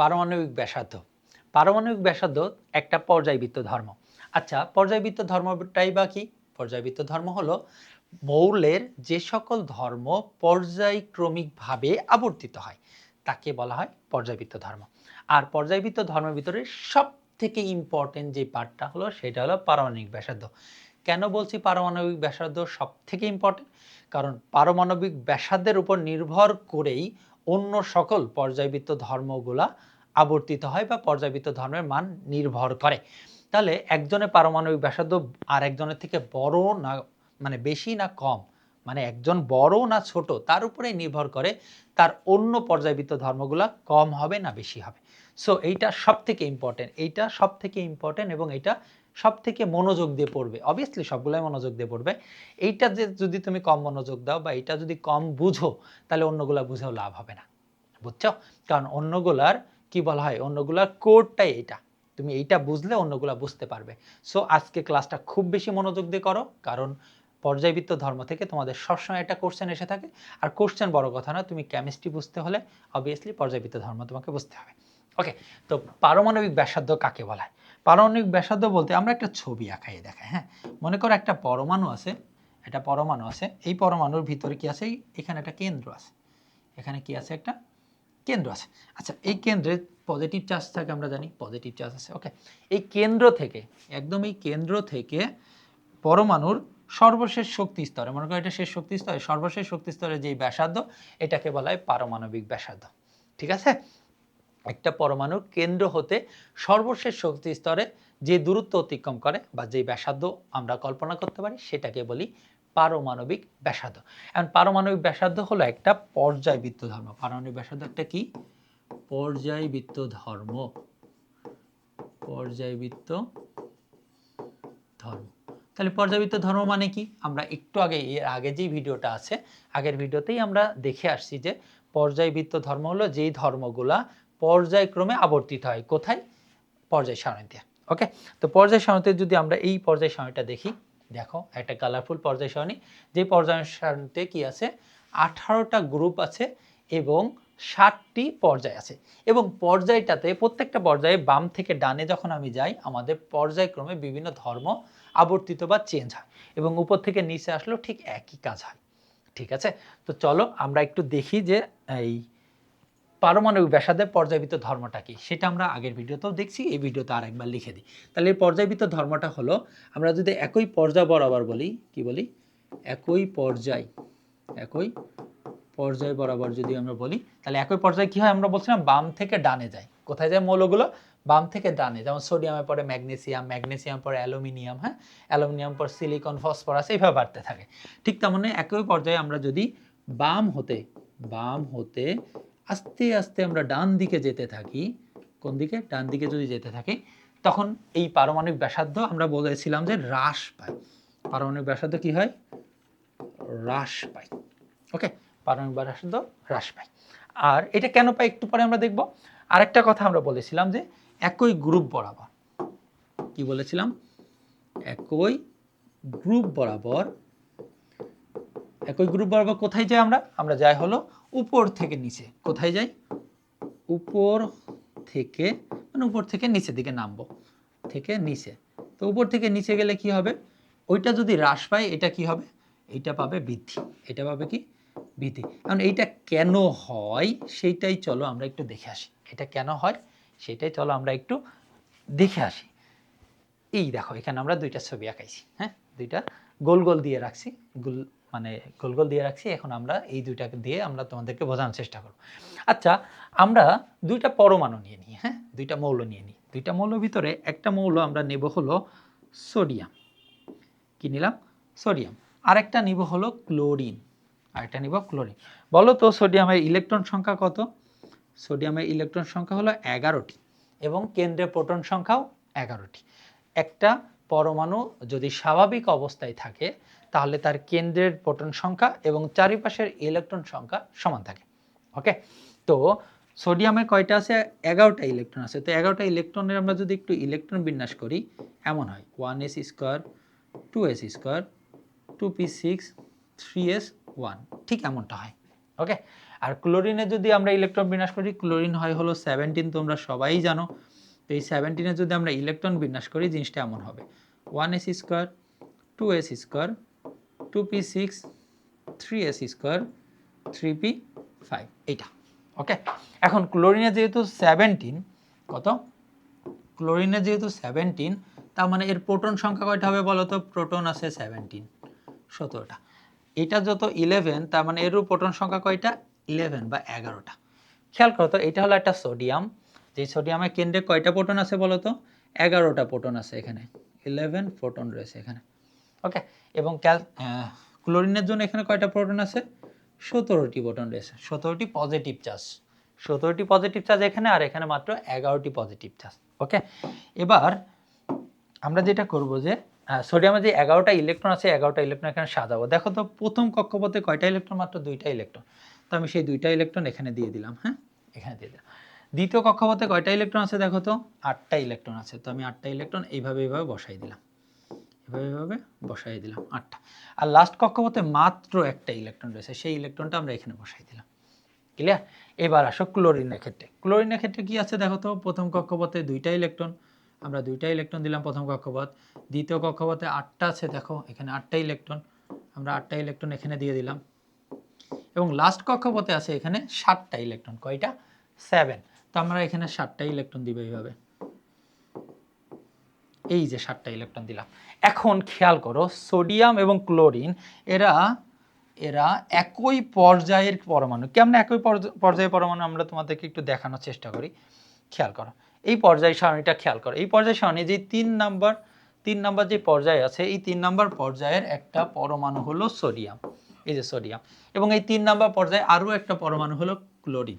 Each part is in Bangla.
পারমাণবিক ব্যাসার্ধ। পারমাণবিক ব্যাসার্ধ একটা পর্যায়বৃত্ত ধর্ম। আচ্ছা পর্যায়বৃত্ত ধর্মটাই বা কি? পর্যায়বৃত্ত ধর্ম হলো মৌলের যে সকল ধর্ম পর্যায়ক্রমিকভাবে আবর্তিত হয়। তাকে বলা হয় পর্যায়বৃত্ত ধর্ম। আর পর্যায়বৃত্ত ধর্মের ভিতরে সব থেকে ইম্পর্টেন্ট যে পার্টটা হলো, সেটা হলো পারমাণবিক ব্যাসার্ধ। কেন বলছি পারমাণবিক ব্যাসার্ধ সব থেকে ইম্পর্টেন্ট কারণ পারমাণবিক ব্যাসার্ধের উপর নির্ভর করেই অন্য সকল পর্যায়বৃত্ত ধর্মগুলা আবর্তিত হয় বা পর্যায়বৃত্ত ধর্মের মান নির্ভর করে। তাহলে একজনের পারমাণবিক ব্যাসার্ধ আর একজনের থেকে বড় না মানে বেশি না কম মানে একজন বড় না ছোট, তার উপরেই নির্ভর করে তার অন্য পর্যায়বৃত্ত ধর্মগুলা কম হবে না বেশি হবে। সো এইটা সব থেকে ইম্পর্টেন্ট এইটা সব থেকে ইম্পর্টেন্ট এবং এটা সব থেকে মনোযোগ দিয়ে পড়বে। অবভিয়াসলি সবগুলোই মনোযোগ দিয়ে পড়বে। এইটা যে যদি তুমি কম মনোযোগ দাও বা এটা যদি কম বুঝো, তাহলে অন্যগুলা বুঝেও লাভ হবে না। বুঝছ? কারণ অন্যগুলার কি বলা হয়? অন্যগুলার কোডটাই এটা তুমি এইটা বুঝলে অন্যগুলা বুঝতে পারবে। সো আজকে ক্লাসটা খুব বেশি মনোযোগ দিয়ে করো। কারণ পর্যায়বৃত্ত ধর্ম থেকে তোমাদের সবসময় একটা কোশ্চেন এসে থাকে। আর কোশ্চেন বড় কথা না তুমি কেমিস্ট্রি বুঝতে হলে অবভিয়াসলি পর্যায়বৃত্ত ধর্ম তোমাকে বুঝতে হবে। ওকে তো পারমাণবিক ব্যাসার্ধ কাকে বলা হয়? পারমাণবিক ব্যাসার্ধ বলতে আমরা একটা ছবি আঁকাই, দেখাই হ্যাঁ? মনে করো একটা পরমাণু আছে, একটা পরমাণু আছে। এই পরমাণুর ভিতরে কি আছে? এখানে একটা কেন্দ্র আছে। এখানে কি আছে একটা? কেন্দ্র আছে। আচ্ছা এই কেন্দ্রে পজিটিভ চার্জ থাকে, আমরা জানি পজিটিভ চার্জ আছে ওকে এই কেন্দ্র থেকে, একদম এই কেন্দ্র থেকে পরমাণুর সর্বশেষ শক্তি স্তরে, মনে করো এটা শেষ শক্তি স্তরে, সর্বশেষ শক্তি স্তরে যেই ব্যাসার্ধ, এটাকে বলা হয় পারমাণবিক ব্যাসার্ধ, ঠিক আছে? একটা পরমাণুর কেন্দ্র হতে সর্বশেষ শক্তি স্তরে যে দূরত্ব অতিক্রম করে বা যে ব্যাসার্ধ আমরা কল্পনা করতে পারি, সেটাকে বলি পারমাণবিক ব্যাসার্ধ। এখন পারমাণবিক ব্যাসার্ধ হলো একটা পর্যায়বৃত্ত ধর্ম। পারমাণবিক ব্যাসার্ধ একটা কি? পর্যায়বৃত্ত ধর্ম। পর্যায়বৃত্ত ধর্ম। তাহলে পর্যায়বৃত্ত ধর্ম মানে কি? আমরা একটু আগে, এর আগে যেই ভিডিওটা আছে, আগের ভিডিওতেই আমরা দেখে আসছি যে পর্যায়বৃত্ত ধর্ম হলো যেই ধর্মগুলা পর্যায়ক্রমে আবর্তিত হয়। কোথায়? পর্যায় সারণীতে ওকে? তো পর্যায় সারণীতে যদি আমরা এই পর্যায় সারণীটা দেখি দেখো, একটা কালারফুল পর্যায় সারণী যে পর্যায় সারণীতে কি আছে? আঠারোটা গ্রুপ আছে এবং ষাটটি পর্যায় আছে। এবং পর্যায়টাতে, প্রত্যেকটা পর্যায়ে বাম থেকে ডানে যখন আমি যাই, আমাদের পর্যায়ক্রমে বিভিন্ন ধর্ম আবর্তিত বা চেঞ্জ হয়। এবং উপর থেকে নিচে আসলেও ঠিক একই কাজ হয়। ঠিক আছে? তো চলো আমরা একটু দেখি যে এই পারমাণবিক ব্যাসার্ধের পর্যায়বৃত্ত ধর্মটা কি? সেটা আমরা আগের ভিডিওতেও দেখছি, এই ভিডিওতে আর একবার লিখে দিই। তাহলে এই পর্যায়বৃত্ত ধর্মটা হলো, আমরা যদি একই পর্যায় বরাবর বলি, কি বলি? একই পর্যায় একই পর্যায় বরাবর যদি আমরা বলি, তাহলে একই পর্যায়ে কি হয়? আমরা বলছিলাম বাম থেকে ডানে যায়। কোথায় যায় মৌলগুলো? বাম থেকে ডানে। যেমন সোডিয়ামের পরে ম্যাগনেসিয়াম ম্যাগনেসিয়াম পরে অ্যালুমিনিয়াম হ্যাঁ? অ্যালুমিনিয়াম পর সিলিকন, ফসফরাস, এইভাবে বাড়তে থাকে। ঠিক তেমনি একই পর্যায়ে আমরা যদি বাম হতে বাম হতে আস্তে আস্তে আমরা ডান দিকে যেতে থাকি, কোন দিকে? ডান দিকে যদি যেতে থাকি, তখন এই পারমাণবিক ব্যাসার্ধ আমরা বলেছিলাম যে হ্রাস পায়। পারমাণবিক ব্যাসার্ধ কি হয়? হ্রাস পায়। ওকে? পারমাণবিক ব্যাসার্ধ হ্রাস পায়। আর এটা কেন পাই একটু পরে আমরা দেখব। আরেকটা কথা আমরা বলেছিলাম যে একই গ্রুপ বরাবর। কি বলেছিলাম? একই গ্রুপ বরাবর। একই গ্রুপ বরাবর কোথায় যাই আমরা? আমরা যাই হলো উপর থেকে নিচে। কোথায় যাই? উপর থেকে মানে উপর থেকে নিচের দিকে নামবো। থেকে নিচে। তো উপর থেকে নিচে গেলে কি হবে? ওইটা যদি হ্রাস পায়, এটা কি হবে? এইটা পাবে বৃদ্ধি। এটা পাবে কি? বৃদ্ধি। এখন এইটা কেন হয়? সেইটাই চলো আমরা একটু দেখে আসি। এটা কেন হয়? সেটাই চলো আমরা একটু দেখে আসি। এই দেখো, এখানে আমরা দুইটা ছবি আঁকাইছি হ্যাঁ? দুইটা গোল গোল দিয়ে রাখছি। গোল মানে গোল গোল দিয়ে রাখছি, এখন আমরা এই দুইটাকে দিয়ে আমরা তোমাদেরকে বোঝানোর চেষ্টা করব। আচ্ছা আমরা দুইটা পরমাণু নিয়ে নিই হ্যাঁ? দুইটা মৌল নিয়ে নিই। দুইটা মৌলের ভিতরে একটা মৌল আমরা নেব হলো সোডিয়াম। কি নিলাম? সোডিয়াম। আরেকটা নিব হলো ক্লোরিন। আরেকটা নিব ক্লোরিন। বলো তো, সোডিয়ামের ইলেকট্রন সংখ্যা কত? সোডিয়ামের ইলেকট্রন সংখ্যা হলো এগারোটি এবং কেন্দ্রে প্রোটন সংখ্যাও এগারোটি। একটা পরমাণু যদি স্বাভাবিক অবস্থায় থাকে তাহলে তার কেন্দ্রের প্রোটন সংখ্যা এবং চারিপাশের ইলেকট্রন সংখ্যা সমান থাকে। ওকে তো সোডিয়ামে কয়টা আছে? এগারোটা ইলেকট্রন আছে। তো এগারোটা ইলেকট্রনের আমরা যদি একটু ইলেকট্রন বিন্যাস করি, এমন হয়। One s square, two s square, two p six, three s one. ঠিক এমনটা হয়। ওকে আর ক্লোরিনে যদি আমরা ইলেকট্রন বিন্যাস করি, ক্লোরিন হয় হলো সেভেন্টিন, তোমরা সবাই জানো। তো এই সেভেন্টিনে যদি আমরা ইলেকট্রন বিন্যাস করি, জিনিসটা এমন হবে। One s square, two s square two p six three s okay এখন ক্লোরিনে যেহেতু সেভেন্টিন কত? ক্লোরিনে যেহেতু সেভেন্টিন তার মানে এর প্রোটন সংখ্যা কয়টা হবে বলো তো প্রোটন আছে সেভেন্টিন সতেরোটা। এটা যত ইলেভেন তার মানে এরও প্রোটন সংখ্যা কয়টা? ইলেভেন বা এগারোটা। খেয়াল করো তো, এটা হলো একটা সোডিয়াম যে সোডিয়ামের কেন্দ্রে কয়টা প্রোটন আছে বলো তো এগারোটা প্রোটন আছে এখানে। ইলেভেন প্রোটন রয়েছে এখানে। ওকে এবং ক্যাল ক্লোরিনের জন্য এখানে কয়টা প্রোটন আছে? সতেরোটি প্রোটন রয়েছে। সতেরোটি পজিটিভ চার্জ সতেরোটি পজিটিভ চার্জ এখানে আর এখানে মাত্র এগারোটি পজিটিভ চার্জ ওকে এবার আমরা যেটা করব যে সোডিয়ামে যে এগারোটা ইলেকট্রন আছে, এগারোটা ইলেকট্রন এখানে সাজাবো। দেখো তো, প্রথম কক্ষপথে কয়টা ইলেকট্রন মাত্র দুইটা ইলেকট্রন তো আমি সেই দুইটা ইলেকট্রন এখানে দিয়ে দিলাম হ্যাঁ? এখানে দিয়ে দিলাম। দ্বিতীয় কক্ষপথে কয়টা ইলেকট্রন আছে দেখো তো? আটটা ইলেকট্রন আছে। তো আমি আটটা ইলেকট্রন এইভাবে এইভাবে বসাই দিলাম। এভাবে বসাই দিলাম আটটা। আর লাস্ট কক্ষপথে মাত্র একটা ইলেকট্রন রয়েছে, সেই ইলেকট্রনটা আমরা এখানে বসাই দিলাম। ক্লিয়ার এবার আসো ক্লোরিনের ক্ষেত্রে। ক্লোরিনের ক্ষেত্রে কি আছে দেখো তো? প্রথম কক্ষপথে দুইটা ইলেকট্রন আমরা দুইটা ইলেকট্রন দিলাম প্রথম কক্ষপথ। দ্বিতীয় কক্ষপথে আটটা আছে দেখো, এখানে আটটা ইলেকট্রন আমরা আটটা ইলেকট্রন এখানে দিয়ে দিলাম। এবং লাস্ট কক্ষপথে আছে এখানে সাতটা ইলেকট্রন কয়টা? সেভেন তো আমরা এখানে সাতটা ইলেকট্রন দিব এইভাবে। এই যে সাতটা ইলেকট্রন দিলাম। এখন খেয়াল করো সোডিয়াম এবং ক্লোরিন এরা এরা একই পর্যায়ের পরমাণু। কেমন একই পর্য- পর্যায়ের পরমাণু আমরা তোমাদেরকে একটু দেখানোর চেষ্টা করি? খেয়াল করো। এই পর্যায় সারণীটা খেয়াল করো। এই পর্যায় সারণী যে তিন নাম্বার তিন নাম্বার যে পর্যায় আছে, এই তিন নাম্বার পর্যায়ের একটা পরমাণু হলো সোডিয়াম এই যে সোডিয়াম এবং এই তিন নাম্বার পর্যায়ে আরও একটা পরমাণু হলো ক্লোরিন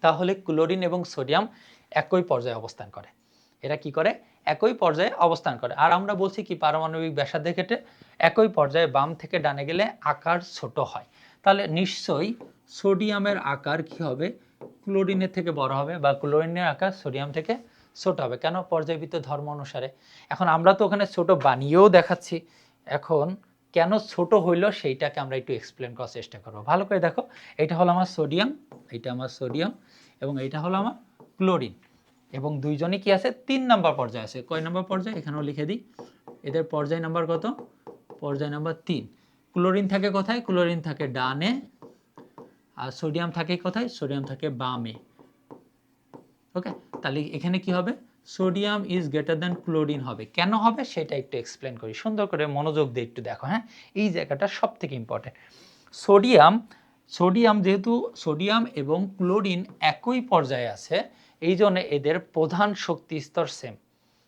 তাহলে ক্লোরিন এবং সোডিয়াম একই পর্যায়ে অবস্থান করে। এরা কি করে? একই পর্যায়ে অবস্থান করে। আর আমরা বলছি কি, পারমাণবিক ব্যাসার্ধের ক্ষেত্রে একই পর্যায়ে বাম থেকে ডানে গেলে আকার ছোট হয়। তাহলে নিশ্চয়ই সোডিয়ামের আকার কি হবে? ক্লোরিনের থেকে বড় হবে বা ক্লোরিনের আকার সোডিয়াম থেকে ছোট হবে। কেন? পর্যায়বৃত্ত ধর্ম অনুসারে। এখন আমরা তো ওখানে ছোট বানিয়েও দেখাচ্ছি। এখন কেন ছোট হইল সেইটাকে আমরা একটু এক্সপ্লেন করার চেষ্টা করব। ভালো করে দেখো, এটা হলো আমার সোডিয়াম এটা আমার সোডিয়াম এবং এটা হলো আমার ক্লোরিন। এবং দুইজনই কি আছে? তিন নাম্বার পর্যায়ে আছে। কয় নাম্বার পর্যায়ে? এখানেও লিখে দিই। এদের পর্যায় নাম্বার কত? পর্যায় নাম্বার তিন। ক্লোরিন থাকে কোথায়? ক্লোরিন থাকে ডানে। আর সোডিয়াম থাকে কোথায়? সোডিয়াম থাকে বামে। ওকে? তাহলে এখানে কি হবে? Sodium is greater than chlorine হবে। কেন হবে? সেটা একটু এক্সপ্লেন করি। সুন্দর করে মনোযোগ দিয়ে একটু দেখো হ্যাঁ? এই জায়গাটা সব থেকে ইম্পর্টেন্ট সোডিয়াম সোডিয়াম যেহেতু, সোডিয়াম এবং ক্লোরিন একই পর্যায়ে আছে এই জন্য এদের প্রধান শক্তি স্তর সেম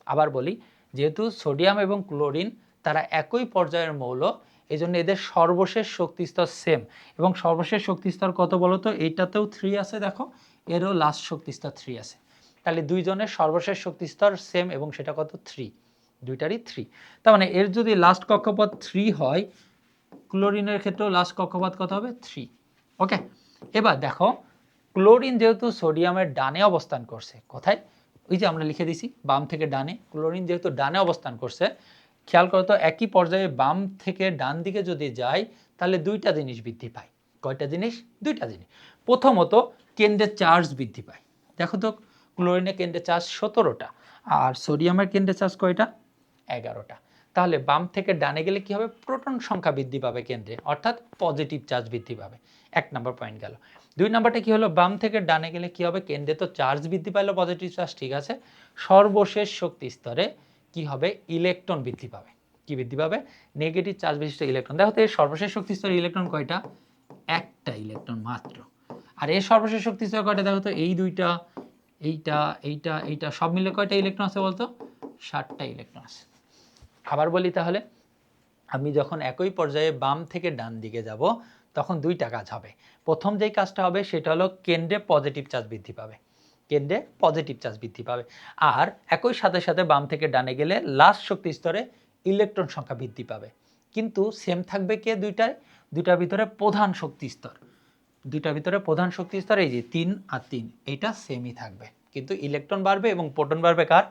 আবার বলি, যেহেতু সোডিয়াম এবং ক্লোরিন তারা একই পর্যায়ের মৌল এই জন্য এদের সর্বশেষ শক্তি স্তর সেম এবং সর্বশেষ শক্তি স্তর কত বলো তো? এইটাতেও থ্রি আছে দেখো, এরও লাস্ট শক্তি স্তর থ্রি আছে। তাহলে দুইজনের সর্বশেষ শক্তি স্তর সেম এবং সেটা কত? থ্রি দুইটারই থ্রি তার মানে এর যদি লাস্ট কক্ষপথ থ্রি হয়, ক্লোরিনের ক্ষেত্রেও লাস্ট কক্ষপথ কত হবে? থ্রি ওকে এবার দেখো ক্লোরিন যেহেতু সোডিয়ামের ডানে অবস্থান করছে, কোথায়? ওই যে আমরা লিখে দিছি, বাম থেকে ডানে, ক্লোরিন যেহেতু ডানে অবস্থান করছে, খেয়াল করো তো একই পর্যায়ে বাম থেকে ডান দিকে যদি যাই তাহলে দুইটা জিনিস বৃদ্ধি পায়। কয়টা জিনিস? দুইটা জিনিস। প্রথমত, কেন্দ্রের চার্জ বৃদ্ধি পায়। দেখো তো ক্লোরিনের কেন্দ্রে চার্জ সতেরোটা, আর সোডিয়ামের কেন্দ্রে চার্জ কয়টা? এগারোটা। তাহলে বাম থেকে ডানে গেলে কি হবে? প্রোটন সংখ্যা বৃদ্ধি পাবে কেন্দ্রে, অর্থাৎ পজিটিভ চার্জ বৃদ্ধি পাবে। এক নম্বর পয়েন্ট গেল। দুই নম্বরটা কি হলো? বাম থেকে ডানে গেলে কি হবে? কেন্দ্রে তো চার্জ বৃদ্ধি পাইলো পজিটিভ চার্জ ঠিক আছে? সর্বশেষ শক্তি স্তরে কি হবে? ইলেকট্রন বৃদ্ধি পাবে। কি বৃদ্ধি পাবে? নেগেটিভ চার্জ বিশিষ্ট ইলেকট্রন দেখো তো, এর সর্বশেষ শক্তি স্তরে ইলেকট্রন কয়টা? একটা ইলেকট্রন মাত্র। আর এর সর্বশেষ শক্তি স্তর কয়টা? দেখো তো, এই দুইটা, এইটা এইটা এইটা, সব মিলে কয়টা ইলেকট্রন আছে বলতো? ষাটটা ইলেকট্রন আছে। আবার বলি তাহলে আমি যখন একই পর্যায়ে বাম থেকে ডান দিকে যাব, তখন দুইটা কাজ হবে প্রথম যেই কাজটা হবে, সেটা হলো কেন্দ্রে পজিটিভ চার্জ বৃদ্ধি পাবে। কেন্দ্রে পজিটিভ চার্জ বৃদ্ধি পাবে। আর একই সাথে সাথে বাম থেকে ডানে গেলে লাস্ট শক্তি স্তরে ইলেকট্রন সংখ্যা বৃদ্ধি পাবে। কিন্তু সেম থাকবে কে দুইটায়? দুইটার ভিতরে প্রধান শক্তি স্তর। দুইটার ভিতরে প্রধান শক্তি স্তর, এই যে তিন আর তিন, এটা সেমই থাকবে। কিন্তু ইলেকট্রন বাড়বে এবং প্রোটন বাড়বে কার?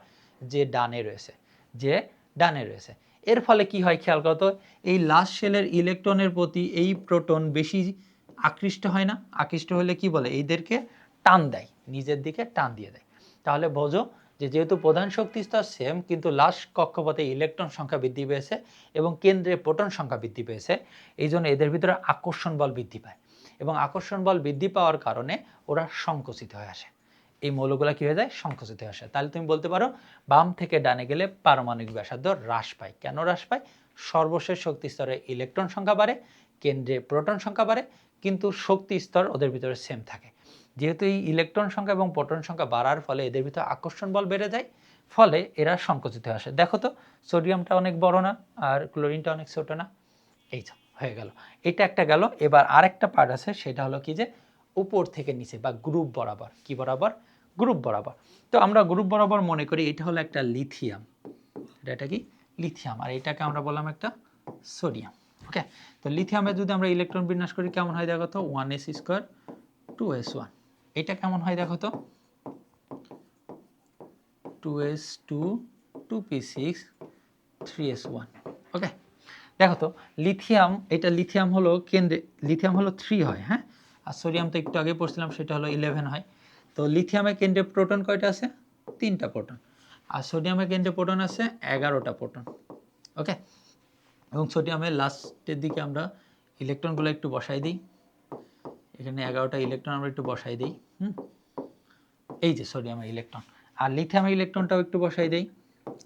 যে ডানে রয়েছে। যে ডানে রয়েছে। এর ফলে কি হয় খেয়াল করো তো? এই লাস্ট শেলের ইলেকট্রনের প্রতি এই প্রোটন বেশি আকৃষ্ট হয় না। আকৃষ্ট হলে কি বলে? এইদেরকে টান দেয়, নিজের দিকে টান দিয়ে দেয়। তাহলে বোঝো যে যেহেতু প্রধান শক্তি স্তর সেম কিন্তু লাস্ট কক্ষপথে ইলেকট্রন সংখ্যা বৃদ্ধি পেয়েছে এবং কেন্দ্রে প্রোটন সংখ্যা বৃদ্ধি পেয়েছে এই জন্য এদের ভিতরে আকর্ষণ বল বৃদ্ধি পায় এবং আকর্ষণ বল বৃদ্ধি পাওয়ার কারণে ওরা সংকুচিত হয়ে আসে। এই মৌলগুলো কী হয়ে যায়? সংকুচিত হয়ে আসে। তাহলে তুমি বলতে পারো, বাম থেকে ডানে গেলে পারমাণবিক ব্যাসার্ধ হ্রাস পায়। কেন হ্রাস পায়? সর্বশেষ শক্তি স্তরে ইলেকট্রন সংখ্যা বাড়ে, কেন্দ্রে প্রোটন সংখ্যা বাড়ে, কিন্তু শক্তি স্তর ওদের ভিতরে সেম থাকে। যেহেতু এই ইলেকট্রন সংখ্যা এবং প্রোটন সংখ্যা বাড়ার ফলে এদের ভিতরে আকর্ষণ বল বেড়ে যায়, ফলে এরা সংকুচিত হয়ে আসে। দেখো তো, সোডিয়ামটা অনেক বড় না, আর ক্লোরিনটা অনেক ছোট না। এই হয়ে গেল। এটা একটা গেল। এবার আরেকটা পার্ট আছে, সেটা হলো কি যে, উপর থেকে নিচে বা গ্রুপ বরাবর। কি বরাবর? গ্রুপ বরাবর। তো আমরা গ্রুপ বরাবর মনে করি এটা হলো একটা লিথিয়াম এটা কি? লিথিয়াম আর এটাকে আমরা বললাম একটা সোডিয়াম ওকে তো লিথিয়ামে যদি আমরা ইলেকট্রন বিন্যাস করি, কেমন হয় দেখো তো? One s square two s one এটা কেমন হয় দেখো তো? Two s two two p six three s one okay দেখো তো লিথিয়াম এটা লিথিয়াম হলো কেন্দ্রে লিথিয়াম হলো থ্রি হয় হ্যাঁ? আর সোডিয়াম তো একটু আগে পড়ছিলাম, সেটা হলো ইলেভেন হয়। তো লিথিয়ামের কেন্দ্রে প্রোটন কয়টা আছে? তিনটা প্রোটন। আর সোডিয়ামের কেন্দ্রে প্রোটন আছে এগারোটা প্রোটন। ওকে? এবং সোডিয়ামের লাস্টের দিকে আমরা ইলেকট্রনগুলো একটু বসাই দিই। এখানে এগারোটা ইলেকট্রন আমরা একটু বসাই দিই। হুম? এই যে সোডিয়ামের ইলেকট্রন। আর লিথিয়ামের ইলেকট্রনটাও একটু বসাই দেই।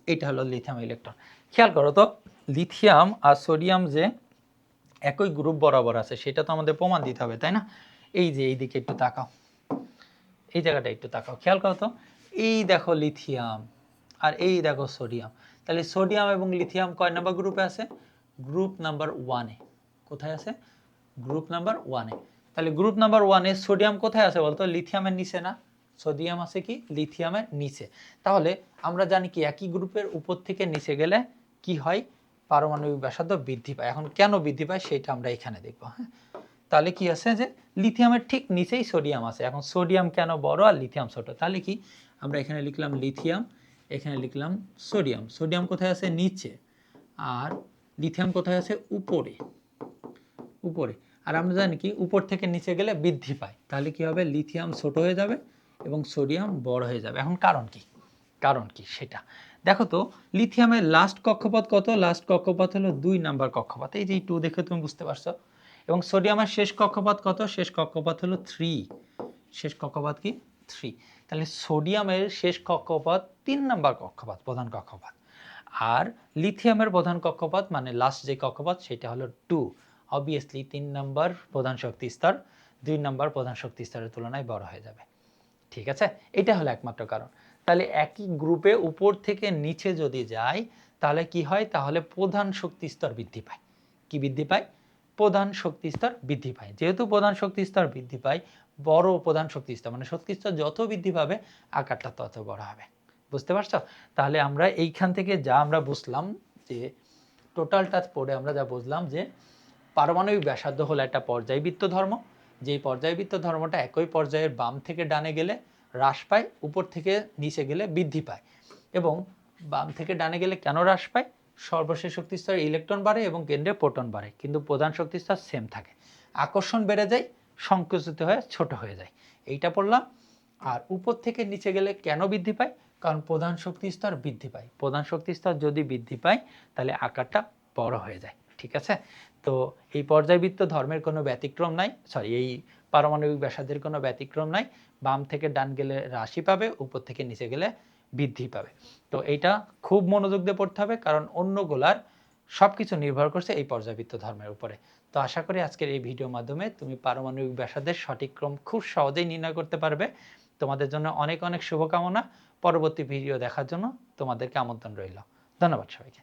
এটা হলো লিথিয়াম ইলেকট্রন। খেয়াল করো তো, লিথিয়াম আর সোডিয়াম যে একই গ্রুপ বরাবর আছে, সেটা তো আমাদের প্রমাণ দিতে হবে, তাই না? এই যে এই দিকে একটু তাকাও। এই জায়গাটা একটু তাকাও, খেয়াল করো তো। এই দেখো লিথিয়াম আর এই দেখো সোডিয়াম তাহলে সোডিয়াম এবং লিথিয়াম কয় নাম্বার গ্রুপে আছে? গ্রুপ নাম্বার ওয়ানে কোথায় আছে? গ্রুপ নাম্বার ওয়ানে তাহলে গ্রুপ নাম্বার ওয়ানে সোডিয়াম কোথায় আছে বলতো? লিথিয়ামের নিচে না? সোডিয়াম আছে কি? লিথিয়ামের নিচে। তাহলে আমরা জানি কি, একই গ্রুপের উপর থেকে নিচে গেলে কি হয়? পারমাণবিক ব্যাসার্ধ বৃদ্ধি পায়। এখন কেন বৃদ্ধি পায়? সেটা আমরা এখানে দেখব হ্যাঁ? তাহলে কি আছে যে লিথিয়ামের ঠিক নিচেই সোডিয়াম আছে। এখন সোডিয়াম কেন বড় আর লিথিয়াম ছোট? তাহলে কি আমরা এখানে লিখলাম লিথিয়াম এখানে লিখলাম সোডিয়াম সোডিয়াম কোথায় আছে? নিচে। আর লিথিয়াম কোথায় আছে? উপরে। উপরে। আর আমরা জানি কি, উপর থেকে নিচে গেলে বৃদ্ধি পায়। তাহলে কি হবে? লিথিয়াম ছোট হয়ে যাবে এবং সোডিয়াম বড় হয়ে যাবে। এখন কারণ কি? কারণ কি? সেটা। দেখো তো লিথিয়ামের লাস্ট কক্ষপথ কত? লাস্ট কক্ষপথ হলো দুই নাম্বার কক্ষপথ। এই যে টু দেখে তুমি বুঝতে পারছ। এবং সোডিয়ামের শেষ কক্ষপথ কত? শেষ কক্ষপথ হলো থ্রি শেষ কক্ষপথ কি? থ্রি তাহলে সোডিয়ামের শেষ কক্ষপথ তিন নাম্বার কক্ষপথ, প্রধান কক্ষপথ। আর লিথিয়ামের প্রধান কক্ষপথ মানে লাস্ট যে কক্ষপথ, সেটা হলো টু অবভিয়াসলি তিন নম্বর প্রধান শক্তি স্তর, দুই নম্বর প্রধান শক্তি স্তরের তুলনায় বড় হয়ে যাবে। ঠিক আছে? এটা হলো একমাত্র কারণ। তাহলে একই গ্রুপে উপর থেকে নিচে যদি যায়, তাহলে কি হয়? তাহলে প্রধান শক্তি স্তর বৃদ্ধি পায়। কি বৃদ্ধি পায়? প্রধান শক্তি স্তর বৃদ্ধি পায়। যেহেতু প্রধান শক্তি স্তর বৃদ্ধি পায়, বড় প্রধান শক্তি স্তর মানে শক্তি স্তর যত বৃদ্ধি পাবে, আকারটা তত বড় হবে। বুঝতে পারছ? তাহলে আমরা এইখান থেকে যা আমরা বুঝলাম যে টোটালটা পড়ে আমরা যা বুঝলাম যে পারমাণবিক ব্যাসার্ধ হলো একটা পর্যায়বৃত্ত ধর্ম। যেই পর্যায়বৃত্ত ধর্মটা একই পর্যায়ের বাম থেকে ডানে গেলে হ্রাস পায়, উপর থেকে নিচে গেলে বৃদ্ধি পায়। এবং বাম থেকে ডানে গেলে কেন হ্রাস পায়? সর্বশেষ শক্তি স্তরে ইলেকট্রন বাড়ে এবং কেন্দ্রে প্রোটন বাড়ে, কিন্তু প্রধান শক্তিস্তর সেম থাকে। আকর্ষণ বেড়ে যায়, সংকুচিত হয়ে ছোট হয়ে যায়। এইটা পড়লাম আর উপর থেকে নিচে গেলে কেন বৃদ্ধি পায়? কারণ প্রধান শক্তিস্তর বৃদ্ধি পায়। প্রধান শক্তিস্তর যদি বৃদ্ধি পায়, তাহলে আকারটা বড় হয়ে যায়, ঠিক আছে? তো এই পর্যায়বৃত্ত ধর্মের কোনো ব্যতিক্রম নাই সরি এই পারমাণবিক ব্যাসার্ধের কোনো ব্যতিক্রম নাই। বাম থেকে ডান গেলে রাশি পাবে, উপর থেকে নিচে গেলে বৃদ্ধি পাবে। তো এটা খুব মনোযোগ দিয়ে পড়তে হবে, কারণ অন্যগুলার সব কিছু নির্ভর করছে এই পর্যাবৃত্ত ধর্মের উপরে। তো আশা করি আজকের এই ভিডিওর মাধ্যমে তুমি পারমাণবিক ব্যাসার্ধের সঠিক ক্রম খুব সহজেই নির্ণয় করতে পারবে। তোমাদের জন্য অনেক অনেক শুভকামনা। পরবর্তী ভিডিও দেখার জন্য তোমাদেরকে আমন্ত্রণ রইল। ধন্যবাদ সবাইকে।